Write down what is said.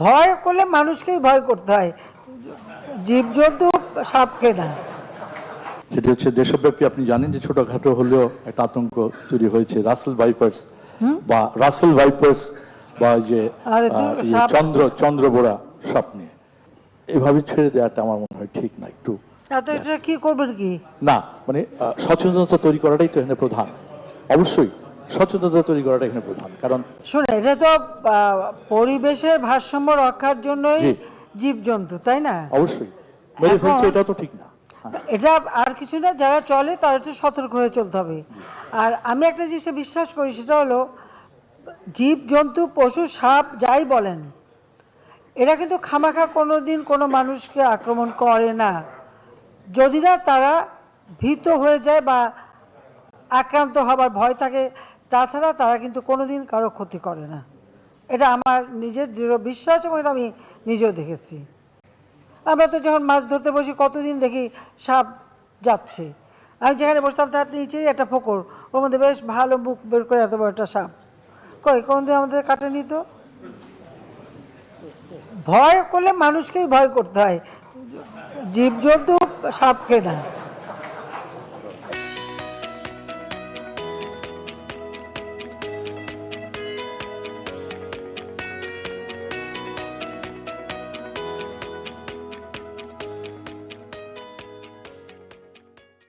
ভয় করলে মানুষকেই ভয় করতে হয়। জীবজন্তু সাপকে না। সেটি হচ্ছে দেশব্যাপী আপনি জানেন যে ছোটখাটো হলেও একটা আতঙ্ক তৈরি হয়েছে। রাসেল ভাইপার্স বা রাসেল ভাইপার্স বা যে ইয়ে সাপ- চন্দ্র চন্দ্রবোড়া সাপ নিয়ে। এভাবে ছেড়ে দেওয়াটা আমার মনে হয় ঠিক না একটু। কি করবেন কি? না মানে সচেতনতা তৈরি করাটাই তো এখানে প্রধান। অবশ্যই। সচেতনতা তৈরি করাটা এখানে প্রধান। কারণ শুনে এটা তো পরিবেশের ভারসাম্য রক্ষার জন্যই জীবজন্তু তাই না? অবশ্যই। মেরে ফেলছে এটা তো ঠিক না। হ্যাঁ, এটা আর কিছু না যারা চলে তারা একটু সতর্ক হয়ে চলতে হবে। আর আমি একটা জিনিসে বিশ্বাস করি সেটা হলো জীব জন্তু পশু সাপ যাই বলেন এরা কিন্তু খামাখা কোনো দিন কোনো মানুষকে আক্রমণ করে না। যদি না তারা ভীত হয়ে যায় বা আক্রান্ত হবার ভয় থাকে তাছাড়া তারা কিন্তু কোনোদিন কারও ক্ষতি করে না। এটা আমার নিজের দৃঢ় বিশ্বাস এবং এটা আমি নিজেও দেখেছি। আমরা তো যখন মাছ ধরতে বসি, কতদিন দেখি সাপ যাচ্ছে। আমি যেখানে বসতাম তার নিচেই একটা ফোকর ওর মধ্যে বেশ ভালো মুখ বের করে এত বড় একটা সাপ। কই, কোনদিন আমাদের কাটেনি তো? ভয় করলে মানুষকেই ভয় করতে হয়। জীবজন্তু সাপকে না